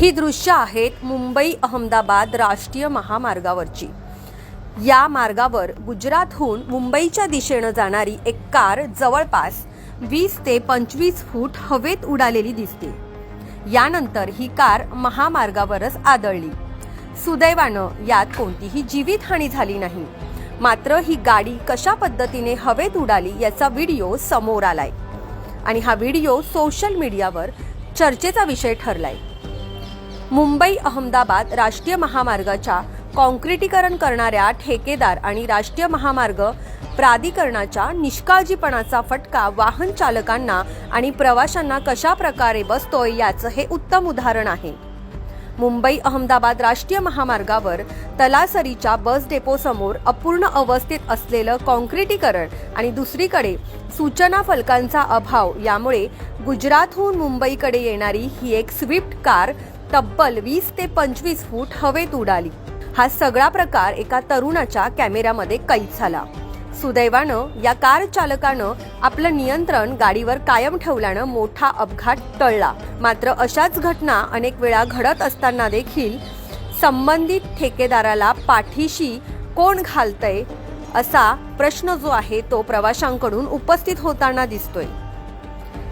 ही दृश्य आहेत मुंबई अहमदाबाद राष्ट्रीय महामार्गावरची. या मार्गावर गुजरातहून मुंबईच्या दिशेनं जाणारी एक कार जवळपास वीस ते पंचवीस फूट हवेत उडालेली दिसते. यानंतर ही कार महामार्गावरच आदळली. सुदैवानं यात कोणतीही जीवितहानी झाली नाही. मात्र ही गाडी कशा पद्धतीने हवेत उडाली याचा व्हिडिओ समोर आलाय. आणि हा व्हिडिओ सोशल मीडियावर चर्चेचा विषय ठरलाय. मुंबई अहमदाबाद राष्ट्रीय महामार्गाच्या कॉन्क्रिटीकरण करणाऱ्या ठेकेदार आणि राष्ट्रीय महामार्ग प्राधिकरणाच्या निष्काळजीपणाचा फटका वाहन चालकांना आणि प्रवाशांना कशा प्रकारे बसतोय याचं हे उत्तम उदाहरण आहे. मुंबई अहमदाबाद राष्ट्रीय महामार्गावर तलासरीच्या बस डेपो समोर अपूर्ण अवस्थेत असलेलं कॉन्क्रिटीकरण आणि दुसरीकडे सूचना फलकांचा अभाव यामुळे गुजरातहून मुंबईकडे येणारी ही एक स्विफ्ट कार तब्बल वीस ते पंचवीस फूट हवेत उडाली. हा सगळा प्रकार एका तरुणाच्या कॅमेऱ्यामध्ये कैद झाला. सुदैवानं या कार चालकानं आपलं नियंत्रण गाडीवर कायम ठेवल्यानं मोठा अपघात टळला. मात्र अशाच घटना अनेक वेळा घडत असताना देखील संबंधित ठेकेदाराला पाठीशी कोण घालतंय असा प्रश्न जो आहे तो प्रवाशांकडून उपस्थित होताना दिसतोय.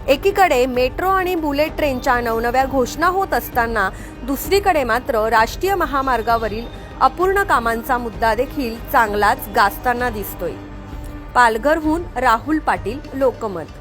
एकीकडे मेट्रो आणि बुलेट ट्रेनच्या नवनव्या घोषणा होत असताना दुसरीकडे मात्र राष्ट्रीय महामार्गावरील अपूर्ण कामांचा मुद्दा देखील चांगलाच गाजताना दिसतोय. पालघरहून राहुल पाटील लोकमत.